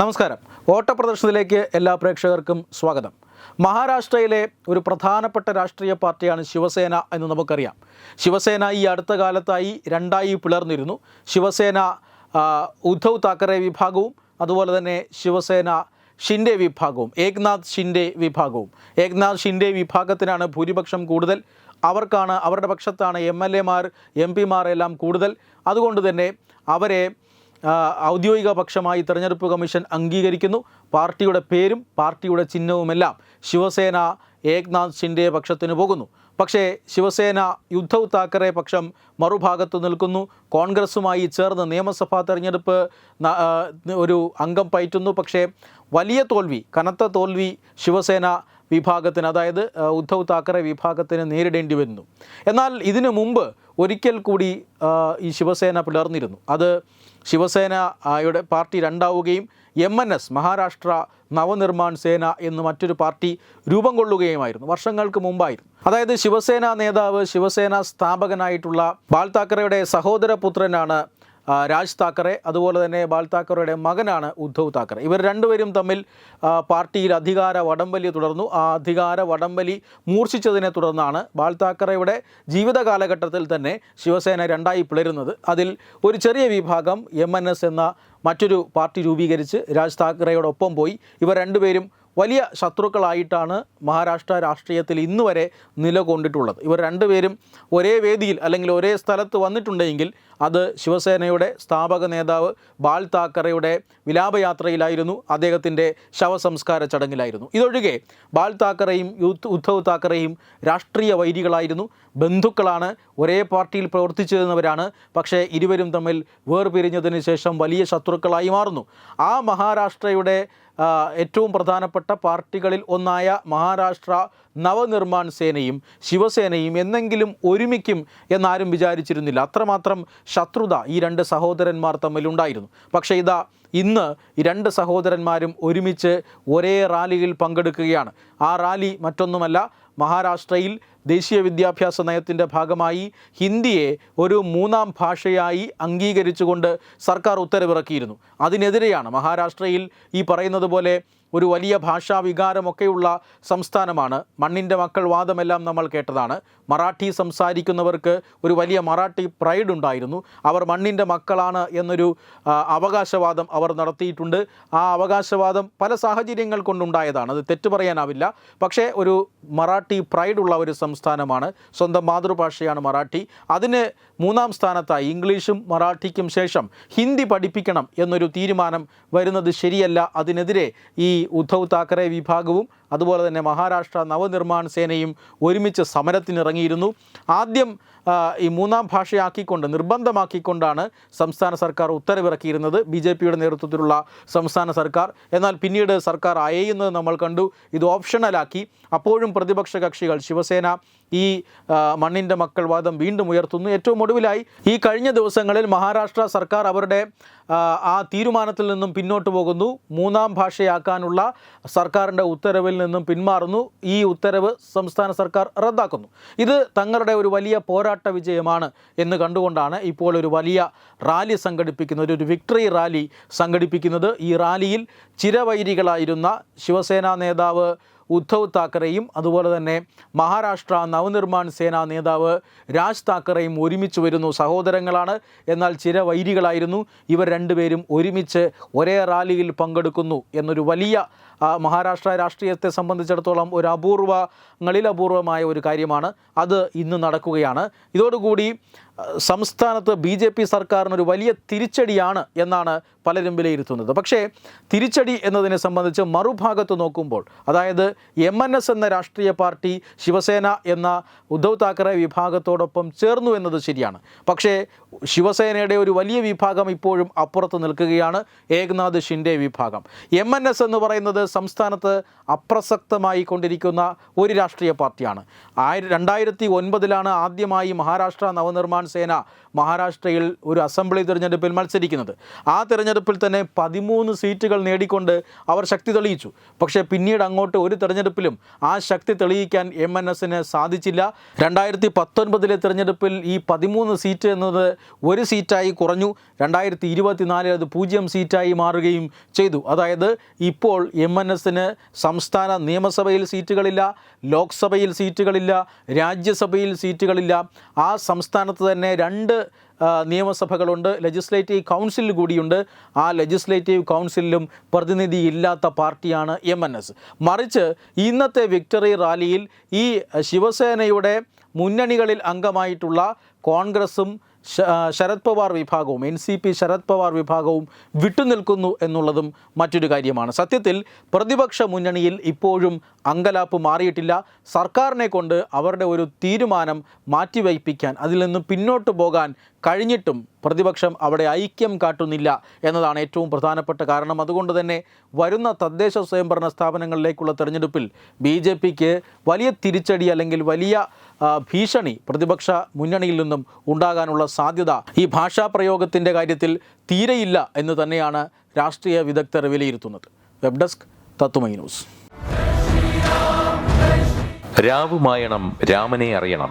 നമസ്കാരം. ഓട്ടപ്രദർശനത്തിലേക്ക് എല്ലാ പ്രേക്ഷകർക്കും സ്വാഗതം. മഹാരാഷ്ട്രയിലെ ഒരു പ്രധാനപ്പെട്ട രാഷ്ട്രീയ പാർട്ടിയാണ് ശിവസേന എന്ന് നമുക്കറിയാം. ശിവസേന ഈ അടുത്ത കാലത്തായി രണ്ടായി പിളർന്നിരുന്നു. ശിവസേന ഉദ്ധവ് താക്കറെ വിഭാഗവും അതുപോലെ തന്നെ ശിവസേന ഷിൻഡെ വിഭാഗവും ഏക്നാഥ് ഷിൻഡെ വിഭാഗവും. ഏക്നാഥ് ഷിൻഡെ വിഭാഗത്തിനാണ് ഭൂരിപക്ഷം കൂടുതൽ. അവർക്കാണ് അവരുടെ പക്ഷത്താണ് എം എൽ എമാർ എം പിമാർ എല്ലാം കൂടുതൽ. അതുകൊണ്ട് തന്നെ അവരെ ഔദ്യോഗിക പക്ഷമായി തെരഞ്ഞെടുപ്പ് കമ്മീഷൻ അംഗീകരിക്കുന്നു. പാർട്ടിയുടെ പേരും പാർട്ടിയുടെ ചിഹ്നവുമെല്ലാം ശിവസേന ഏക്നാഥ് ഷിൻഡെ പക്ഷത്തിന് പോകുന്നു. പക്ഷേ ശിവസേന ഉദ്ധവ് താക്കറെ പക്ഷം മറുഭാഗത്ത് നിൽക്കുന്നു. കോൺഗ്രസുമായി ചേർന്ന് നിയമസഭാ തെരഞ്ഞെടുപ്പ് ഒരു അംഗം പയറ്റുന്നു. പക്ഷേ വലിയ തോൽവി കനത്ത തോൽവി ശിവസേന വിഭാഗത്തിന് അതായത് ഉദ്ധവ് താക്കറെ വിഭാഗത്തിന് നേരിടേണ്ടി വരുന്നു. എന്നാൽ ഇതിനു മുമ്പ് ഒരിക്കൽ കൂടി ഈ ശിവസേന പിളർന്നിരുന്നു. അത് ശിവസേനയുടെ party രണ്ടാവുകയും M N S Maharashtra Navnirman Sena എന്ന് മറ്റൊരു പാർട്ടി രൂപം കൊള്ളുകയുമായിരുന്നു. വർഷങ്ങൾക്ക് മുമ്പായിരുന്നു. അതായത് ശിവസേന നേതാവ് ശിവസേന സ്ഥാപകനായിട്ടുള്ള ബാൽ താക്കറയുടെ സഹോദരപുത്രനാണ് രാജ് താക്കറെ അതുപോലെ തന്നെ ബാൽ താക്കറയുടെ മകനാണ് ഉദ്ധവ് താക്കറെ. ഇവർ രണ്ടുപേരും തമ്മിൽ പാർട്ടിയിൽ അധികാര വടംവലി തുടർന്നു. ആ അധികാര വടംവലി മൂർച്ഛിച്ചതിനെ തുടർന്നാണ് ബാൽ താക്കറയുടെ ജീവിത കാലഘട്ടത്തിൽ തന്നെ ശിവസേന രണ്ടായി പിളരുന്നത്. അതിൽ ഒരു ചെറിയ വിഭാഗം എം എന്ന മറ്റൊരു പാർട്ടി രൂപീകരിച്ച് രാജ് താക്കറയോടൊപ്പം പോയി. ഇവർ രണ്ടുപേരും വലിയ ശത്രുക്കളായിട്ടാണ് മഹാരാഷ്ട്ര രാഷ്ട്രീയത്തിൽ ഇന്ന് വരെ നിലകൊണ്ടിട്ടുള്ളത്. ഇവർ രണ്ടുപേരും ഒരേ വേദിയിൽ അല്ലെങ്കിൽ ഒരേ സ്ഥലത്ത് വന്നിട്ടുണ്ടെങ്കിൽ അത് ശിവസേനയുടെ സ്ഥാപക നേതാവ് ബാൽ താക്കറയുടെ വിലാപയാത്രയിലായിരുന്നു. അദ്ദേഹത്തിന്റെ ശവസംസ്കാര ചടങ്ങിലായിരുന്നു. ഇതൊഴികെ ബാൽ താക്കറയും ഉദ്ധവ് താക്കറയും രാഷ്ട്രീയ വൈരികളായിരുന്നു. ബന്ധുക്കളാണ് ഒരേ പാർട്ടിയിൽ പ്രവർത്തിച്ചിരുന്നവരാണ്. പക്ഷേ ഇരുവരും തമ്മിൽ വേർപിരിഞ്ഞതിന് ശേഷം വലിയ ശത്രുക്കളായി മാറുന്നു. ആ മഹാരാഷ്ട്രയുടെ ഏറ്റവും പ്രധാനപ്പെട്ട പാർട്ടികളിൽ ഒന്നായ മഹാരാഷ്ട്ര നവനിർമ്മാൺ സേനയും ശിവസേനയും എന്നെങ്കിലും ഒരുമിക്കും എന്നാരും വിചാരിച്ചിരുന്നില്ല. അത്രമാത്രം ശത്രുത ഈ രണ്ട് സഹോദരന്മാർ തമ്മിലുണ്ടായിരുന്നു. പക്ഷേ ഇതാ ഇന്ന് രണ്ട് സഹോദരന്മാരും ഒരുമിച്ച് ഒരേ റാലിയിൽ പങ്കെടുക്കുകയാണ്. ആ റാലി മറ്റൊന്നുമല്ല മഹാരാഷ്ട്രയിൽ ദേശീയ വിദ്യാഭ്യാസ നയത്തിന്റെ ഭാഗമായി ഹിന്ദിയെ ഒരു മൂന്നാം ഭാഷയായി അംഗീകരിച്ചുകൊണ്ട് സർക്കാർ ഉത്തരവിറക്കിയിരുന്നു. അതിനെതിരെയാണ് മഹാരാഷ്ട്രയിൽ ഈ പറയുന്നത് പോലെ ഒരു വലിയ ഭാഷാ വികാരമൊക്കെയുള്ള സംസ്ഥാനമാണ്. മണ്ണിന്റെ മക്കൾ വാദമെല്ലാം നമ്മൾ കേട്ടതാണ്. മറാഠി സംസാരിക്കുന്നവർക്ക് ഒരു വലിയ മറാഠി പ്രൈഡ് ഉണ്ടായിരുന്നു. അവർ മണ്ണിന്റെ മക്കളാണ് എന്നൊരു അവകാശവാദം അവർ നടത്തിയിട്ടുണ്ട്. ആ അവകാശവാദം പല സാഹചര്യങ്ങൾ കൊണ്ടുണ്ടായതാണ്. അത് തെറ്റു പറയാനാവില്ല. പക്ഷേ ഒരു മറാഠി പ്രൈഡുള്ള ഒരു സംസ്ഥാനമാണ്. സ്വന്തം മാതൃഭാഷയാണ് മറാഠി. അതിന് മൂന്നാം സ്ഥാനത്തായി ഇംഗ്ലീഷും മറാഠിക്കും ശേഷം ഹിന്ദി പഠിപ്പിക്കണം എന്നൊരു തീരുമാനം വരുന്നത് ശരിയല്ല. അതിനെതിരെ ഈ ഉദ്ധവ് താക്കറെ വിഭാഗവും അതുപോലെ തന്നെ മഹാരാഷ്ട്ര നവനിർമ്മാൺ സേനയും ഒരുമിച്ച് സമരത്തിനിറങ്ങിയിരുന്നു. ആദ്യം ഈ മൂന്നാം ഭാഷയാക്കിക്കൊണ്ട് നിർബന്ധമാക്കിക്കൊണ്ടാണ് സംസ്ഥാന സർക്കാർ ഉത്തരവിറക്കിയിരുന്നത്. ബി ജെ പിയുടെ നേതൃത്വത്തിലുള്ള സംസ്ഥാന സർക്കാർ. എന്നാൽ പിന്നീട് സർക്കാർ അയയുന്നത് നമ്മൾ കണ്ടു. ഇത് ഓപ്ഷണലാക്കി. അപ്പോഴും പ്രതിപക്ഷ കക്ഷികൾ ശിവസേന ഈ മണ്ണിന്റെ മക്കൾ വാദം വീണ്ടും ഉയർത്തുന്നു. ഏറ്റവും ഒടുവിലായി ഈ കഴിഞ്ഞ ദിവസങ്ങളിൽ മഹാരാഷ്ട്ര സർക്കാർ അവരുടെ ആ തീരുമാനത്തിൽ നിന്നും പിന്നോട്ട് പോകുന്നു. മൂന്നാം ഭാഷയാക്കാനുള്ള സർക്കാരിന്റെ ഉത്തരവിൽ നിന്നും പിന്മാറുന്നു. ഈ ഉത്തരവ് സംസ്ഥാന സർക്കാർ റദ്ദാക്കുന്നു. ഇത് തങ്ങളുടെ ഒരു വലിയ പോരാട്ട വിജയമാണ് എന്ന് കണ്ടുകൊണ്ടാണ് ഇപ്പോൾ ഒരു വലിയ റാലി സംഘടിപ്പിക്കുന്നത്. ഒരു വിക്ടറി റാലി സംഘടിപ്പിക്കുന്നത്. ഈ റാലിയിൽ ചിരവൈരികളായിരുന്ന ശിവസേന നേതാവ് ഉദ്ധവ് താക്കറെയും അതുപോലെ തന്നെ മഹാരാഷ്ട്ര നവനിർമ്മാൺ സേനാ നേതാവ് രാജ് താക്കറെയും ഒരുമിച്ച് വരുന്നു. സഹോദരങ്ങളാണ്. എന്നാൽ ചിരവൈരികളായിരുന്നു. ഇവർ രണ്ടുപേരും ഒരുമിച്ച് ഒരേ റാലിയിൽ പങ്കെടുക്കുന്നു. എന്നൊരു വലിയ മഹാരാഷ്ട്ര രാഷ്ട്രീയത്തെ സംബന്ധിച്ചിടത്തോളം ഒരു അപൂർവങ്ങളിൽ അപൂർവമായ ഒരു കാര്യമാണ്. അത് ഇന്ന് നടക്കുകയാണ്. ഇതോടുകൂടി സംസ്ഥാനത്ത് ബി ജെ പി സർക്കാരിനൊരു വലിയ തിരിച്ചടിയാണ് എന്നാണ് പലരും വിലയിരുത്തുന്നത്. പക്ഷേ തിരിച്ചടി എന്നതിനെ സംബന്ധിച്ച് മറുഭാഗത്ത് നോക്കുമ്പോൾ അതായത് എം എൻ എസ് എന്ന രാഷ്ട്രീയ പാർട്ടി ശിവസേന എന്ന ഉദ്ധവ് താക്കറെ വിഭാഗത്തോടൊപ്പം ചേർന്നു എന്നത് ശരിയാണ്. പക്ഷേ ശിവസേനയുടെ ഒരു വലിയ വിഭാഗം ഇപ്പോഴും അപ്പുറത്ത് നിൽക്കുകയാണ്. ഏകനാഥ് ഷിൻഡെ വിഭാഗം. എം എൻ എസ് എന്ന് പറയുന്നത് സംസ്ഥാനത്ത് അപ്രസക്തമായി കൊണ്ടിരിക്കുന്ന ഒരു രാഷ്ട്രീയ പാർട്ടിയാണ്. ആയിര രണ്ടായിരത്തി ഒൻപതിലാണ് ആദ്യമായി മഹാരാഷ്ട്ര നവനിർമ്മാൺ സേന മഹാരാഷ്ട്രയിൽ ഒരു അസംബ്ലി തിരഞ്ഞെടുപ്പിൽ മത്സരിക്കുന്നത്. ആ തിരഞ്ഞെടുപ്പിൽ തന്നെ പതിമൂന്ന് സീറ്റുകൾ നേടിക്കൊണ്ട് അവർ ശക്തി തെളിയിച്ചു. പക്ഷേ പിന്നീട് അങ്ങോട്ട് ഒരു തിരഞ്ഞെടുപ്പിലും ആ ശക്തി തെളിയിക്കാൻ എം എൻ എസിന് സാധിച്ചില്ല. രണ്ടായിരത്തി പത്തൊൻപതിലെ തിരഞ്ഞെടുപ്പിൽ ഈ പതിമൂന്ന് സീറ്റ് എന്നത് ഒരു സീറ്റായി കുറഞ്ഞു. രണ്ടായിരത്തി ഇരുപത്തിനാലിൽ അത് പൂജ്യം സീറ്റായി മാറുകയും ചെയ്തു. അതായത് ഇപ്പോൾ എം എൻ എസിന് സംസ്ഥാന നിയമസഭയിൽ സീറ്റുകളില്ല ലോക്സഭയിൽ സീറ്റുകളില്ല രാജ്യസഭയിൽ സീറ്റുകളില്ല. ആ സംസ്ഥാനത്ത് തന്നെ രണ്ട് നിയമസഭകളുണ്ട്. ലെജിസ്ലേറ്റീവ് കൗൺസിൽ കൂടിയുണ്ട്. ആ ലെജിസ്ലേറ്റീവ് കൗൺസിലിലും പ്രതിനിധി ഇല്ലാത്ത പാർട്ടിയാണ് എം എൻ എസ് മറിച്ച് ഇന്നത്തെ വിക്ടറി റാലിയിൽ ഈ ശിവസേനയുടെ മുന്നണികളിൽ അംഗമായിട്ടുള്ള കോൺഗ്രസും ശരത് പവാർ വിഭാഗവും N C P Sharad Pawar വിഭാഗവും വിട്ടുനിൽക്കുന്നു എന്നുള്ളതും മറ്റൊരു കാര്യമാണ്. സത്യത്തിൽ പ്രതിപക്ഷ മുന്നണിയിൽ ഇപ്പോഴും അങ്കലാപ്പ് മാറിയിട്ടില്ല. സർക്കാരിനെ കൊണ്ട് അവരുടെ ഒരു തീരുമാനം മാറ്റിവയ്പ്പിക്കാൻ അതിൽ നിന്ന് പിന്നോട്ട് പോകാൻ കഴിഞ്ഞിട്ടും പ്രതിപക്ഷം അവിടെ ഐക്യം കാട്ടുന്നില്ല എന്നതാണ് ഏറ്റവും പ്രധാനപ്പെട്ട കാരണം. അതുകൊണ്ട് തന്നെ വരുന്ന തദ്ദേശ സ്വയംഭരണ സ്ഥാപനങ്ങളിലേക്കുള്ള തെരഞ്ഞെടുപ്പിൽ ബി ജെ പിക്ക് വലിയ തിരിച്ചടി അല്ലെങ്കിൽ വലിയ ഭീഷണി പ്രതിപക്ഷ മുന്നണിയിൽ നിന്നും ഉണ്ടാകാനുള്ള സാധ്യത ഈ ഭാഷാ പ്രയോഗത്തിന്റെ കാര്യത്തിൽ തീരെയില്ല എന്ന് തന്നെയാണ് രാഷ്ട്രീയ വിദഗ്ധർ വിലയിരുത്തുന്നത്. Web desk Tatwamayi news. രാവുമായണം രാമനെ അറിയണം.